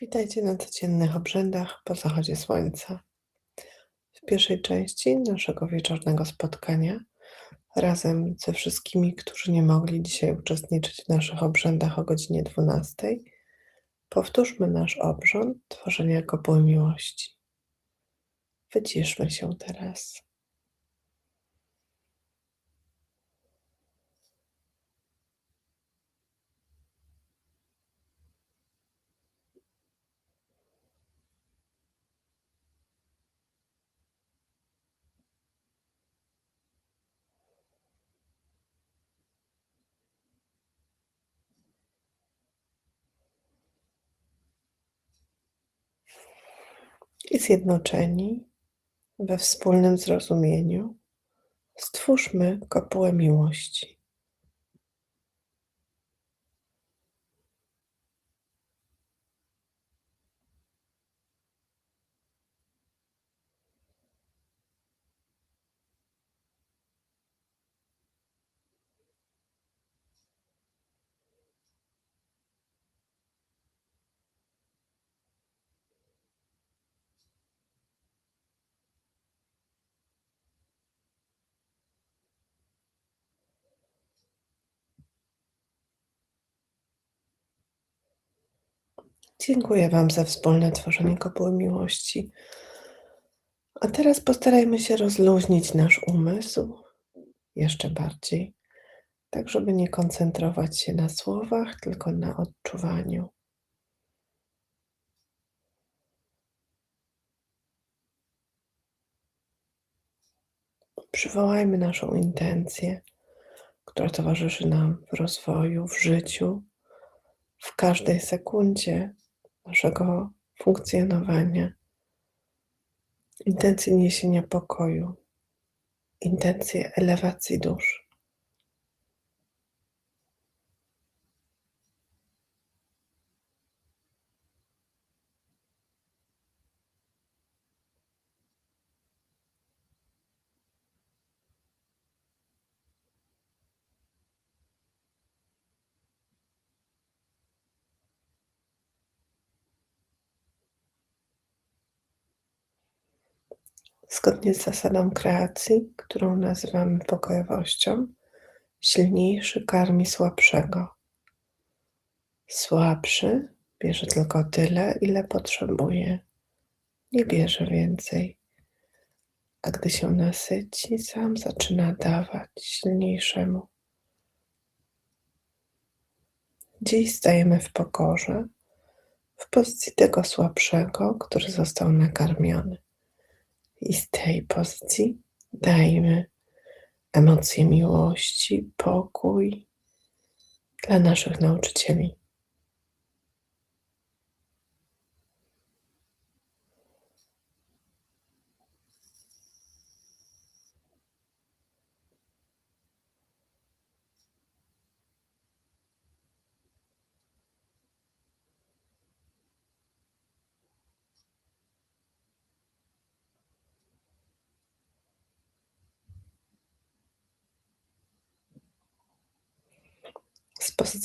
Witajcie na codziennych obrzędach po zachodzie słońca. W pierwszej części naszego wieczornego spotkania razem ze wszystkimi, którzy nie mogli dzisiaj uczestniczyć w naszych obrzędach o godzinie 12, powtórzmy nasz obrząd tworzenia kopuły miłości. Wyciszmy się teraz. I zjednoczeni we wspólnym zrozumieniu stwórzmy kopułę miłości. Dziękuję Wam za wspólne tworzenie kopuły miłości. A teraz postarajmy się rozluźnić nasz umysł jeszcze bardziej, tak żeby nie koncentrować się na słowach, tylko na odczuwaniu. Przywołajmy naszą intencję, która towarzyszy nam w rozwoju, w życiu, w każdej sekundzie naszego funkcjonowania. Intencję niesienia pokoju, intencję elewacji dusz. Zgodnie z zasadą kreacji, którą nazywamy pokojowością, silniejszy karmi słabszego. Słabszy bierze tylko tyle, ile potrzebuje, nie bierze więcej. A gdy się nasyci, sam zaczyna dawać silniejszemu. Dziś stajemy w pokorze, w pozycji tego słabszego, który został nakarmiony. I z tej pozycji dajmy emocje miłości, pokój dla naszych nauczycieli.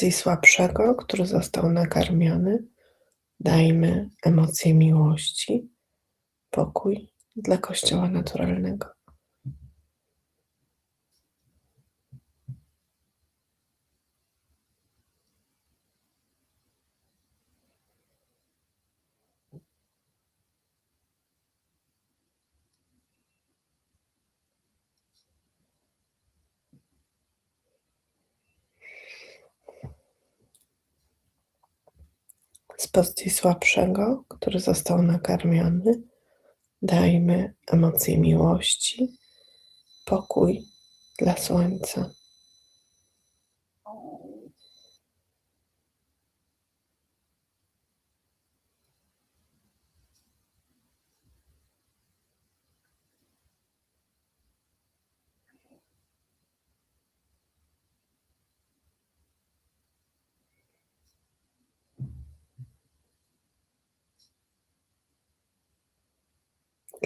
Pozycji słabszego, który został nakarmiony, dajmy emocje miłości, pokój dla Kościoła naturalnego. z pozycji słabszego, który został nakarmiony, dajmy emocje miłości, pokój dla słońca.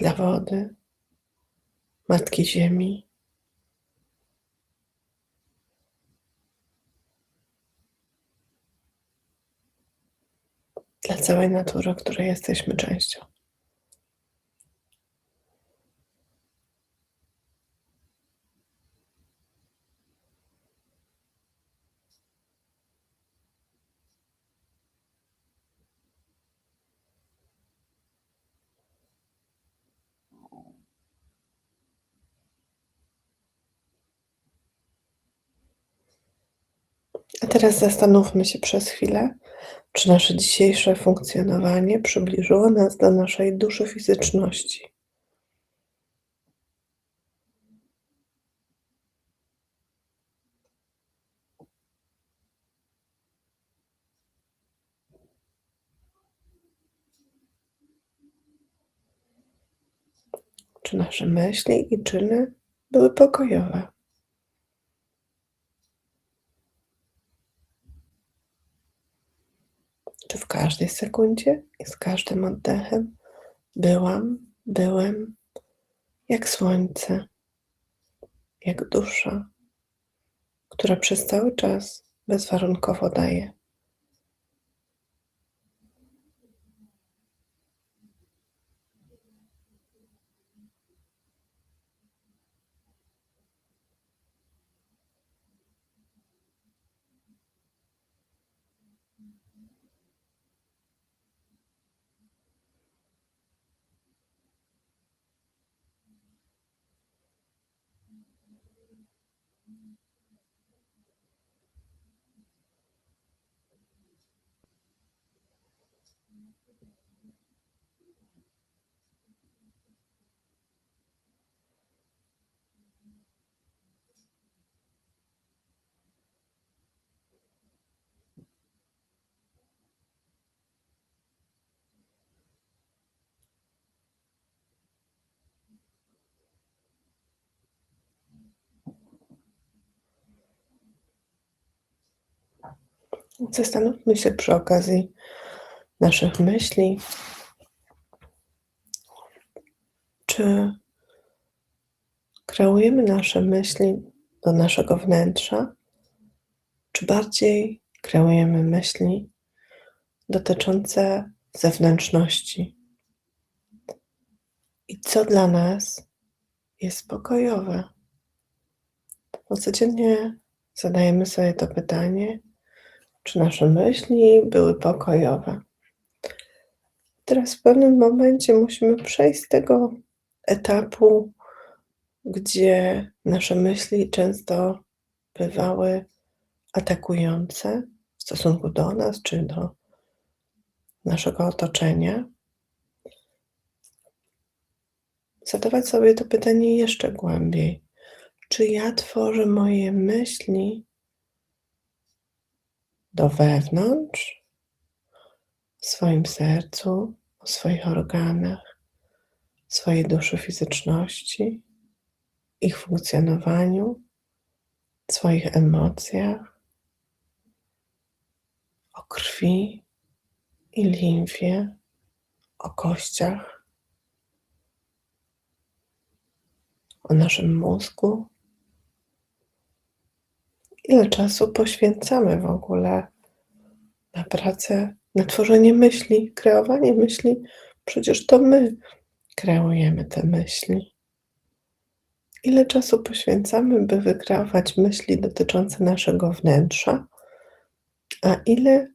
Dla wody, Matki Ziemi. Dla całej natury, której jesteśmy częścią. A teraz zastanówmy się przez chwilę, czy nasze dzisiejsze funkcjonowanie przybliżyło nas do naszej duszy fizyczności. Czy nasze myśli i czyny były pokojowe? Czy w każdej sekundzie i z każdym oddechem byłam, byłem jak słońce, jak dusza, która przez cały czas bezwarunkowo daje. Zastanówmy się przy okazji naszych myśli, czy kreujemy nasze myśli do naszego wnętrza, czy bardziej kreujemy myśli dotyczące zewnętrzności. I co dla nas jest pokojowe? Bo codziennie zadajemy sobie to pytanie, czy nasze myśli były pokojowe. Teraz w pewnym momencie musimy przejść z tego etapu, gdzie nasze myśli często bywały atakujące w stosunku do nas czy do naszego otoczenia. Zadawać sobie to pytanie jeszcze głębiej. Czy ja tworzę moje myśli do wewnątrz, w swoim sercu, w swoich organach, swojej duszy fizyczności, ich funkcjonowaniu, swoich emocjach, o krwi i limfie, o kościach, o naszym mózgu, Ile czasu poświęcamy w ogóle na pracę, na tworzenie myśli, kreowanie myśli? Przecież to my kreujemy te myśli. Ile czasu poświęcamy, by wykreować myśli dotyczące naszego wnętrza, a ile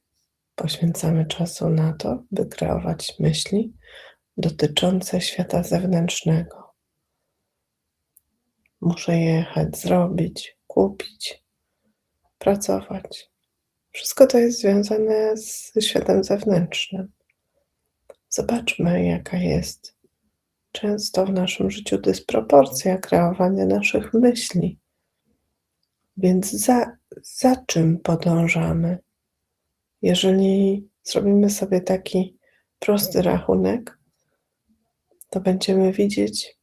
poświęcamy czasu na to, by kreować myśli dotyczące świata zewnętrznego? Muszę jechać, zrobić, kupić, pracować. Wszystko to jest związane ze światem zewnętrznym. Zobaczmy, jaka jest często w naszym życiu dysproporcja kreowania naszych myśli. Więc za, za czym podążamy? Jeżeli zrobimy sobie taki prosty rachunek, to będziemy widzieć,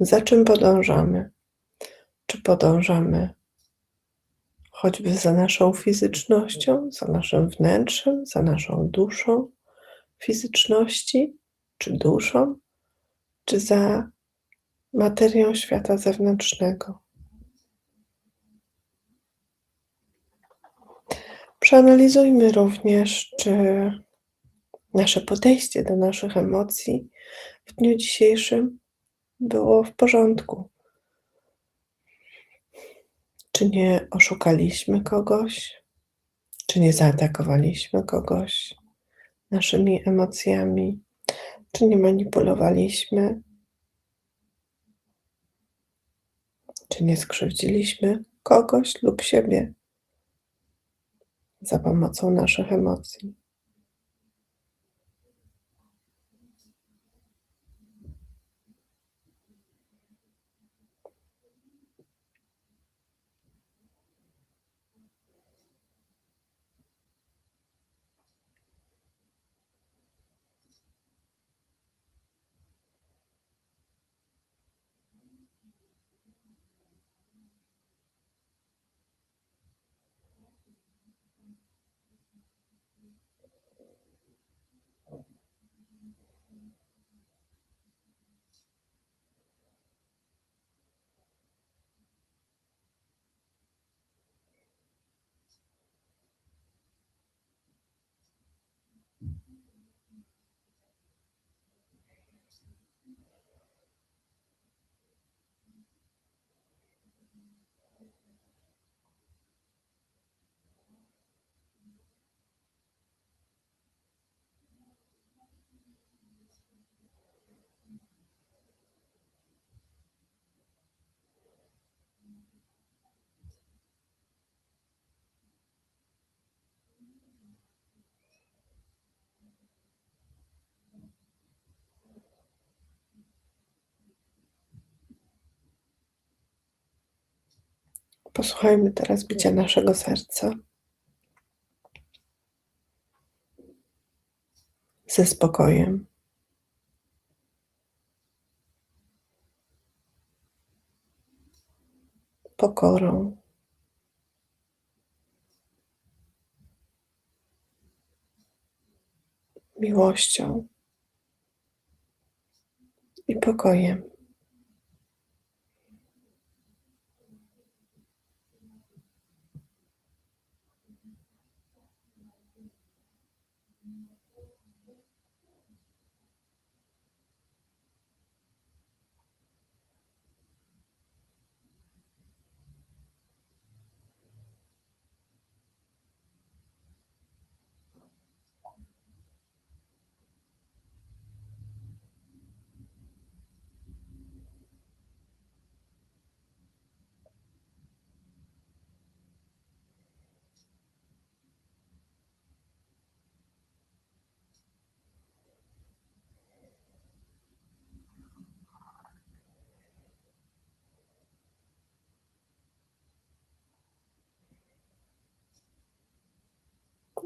za czym podążamy. Czy podążamy choćby za naszą fizycznością, za naszym wnętrzem, za naszą duszą fizyczności, czy duszą, czy za materią świata zewnętrznego. Przeanalizujmy również, czy nasze podejście do naszych emocji w dniu dzisiejszym było w porządku. Czy nie oszukaliśmy kogoś? Czy nie zaatakowaliśmy kogoś naszymi emocjami? Czy nie manipulowaliśmy? Czy nie skrzywdziliśmy kogoś lub siebie za pomocą naszych emocji? Posłuchajmy teraz bicia naszego serca. Ze spokojem. Pokorą. Miłością i pokojem.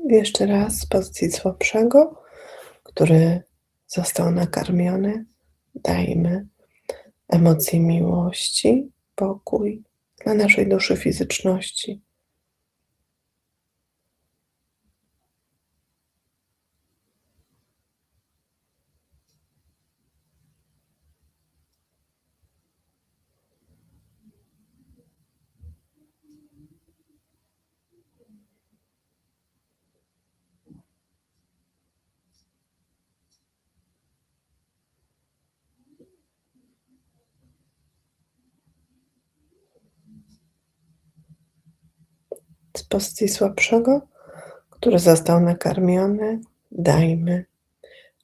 Jeszcze raz z pozycji słabszego, który został nakarmiony, dajmy emocje miłości, pokój dla naszej duszy fizyczności. Z pozycji słabszego, który został nakarmiony, dajmy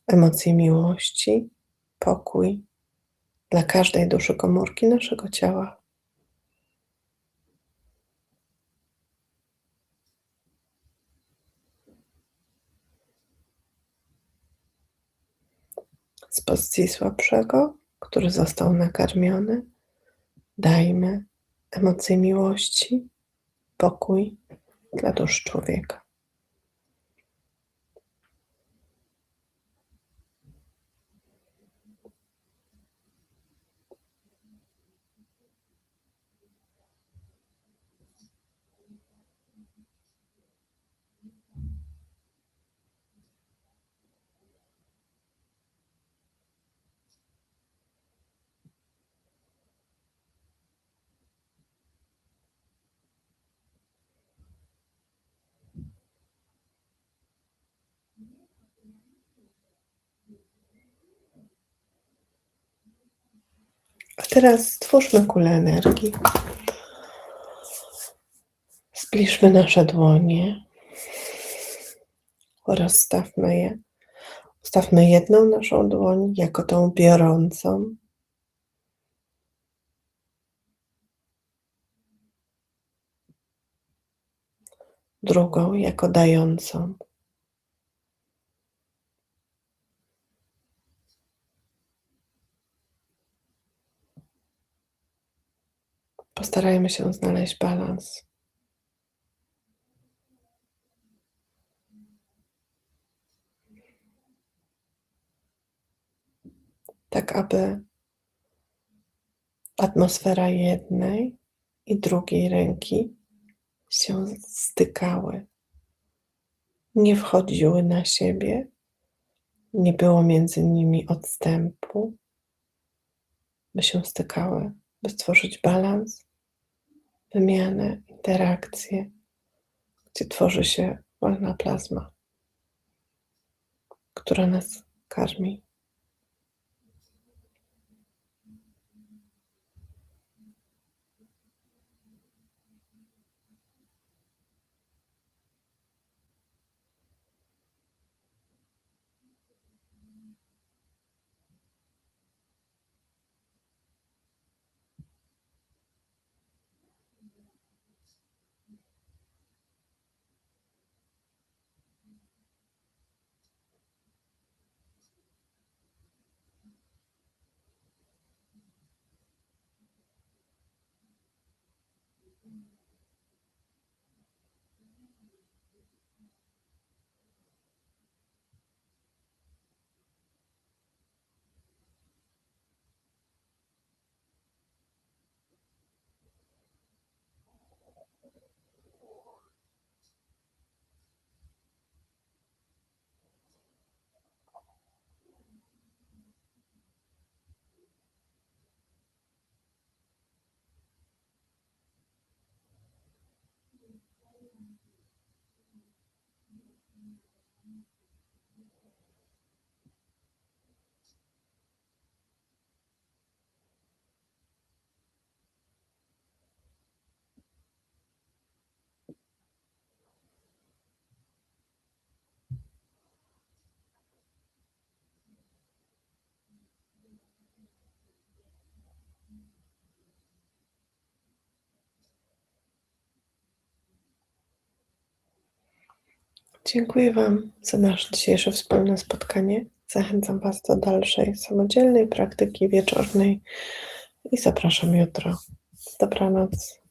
emocje miłości, pokój dla każdej duszy komórki naszego ciała. Z pozycji słabszego, który został nakarmiony, dajmy emocje miłości, pokój dla dusz człowieka. Teraz stwórzmy kulę energii. Zbliżmy nasze dłonie. Rozstawmy je. Ustawmy jedną naszą dłoń jako tą biorącą. Drugą jako dającą. Postarajmy się znaleźć balans. Tak, aby atmosfera jednej i drugiej ręki się stykały. Nie wchodziły na siebie, nie było między nimi odstępu, by się stykały, by stworzyć balans, wymianę, interakcję, gdzie tworzy się wolna plazma, która nas karmi. Dziękuję Wam za nasze dzisiejsze wspólne spotkanie. Zachęcam Was do dalszej samodzielnej praktyki wieczornej i zapraszam jutro. Dobranoc.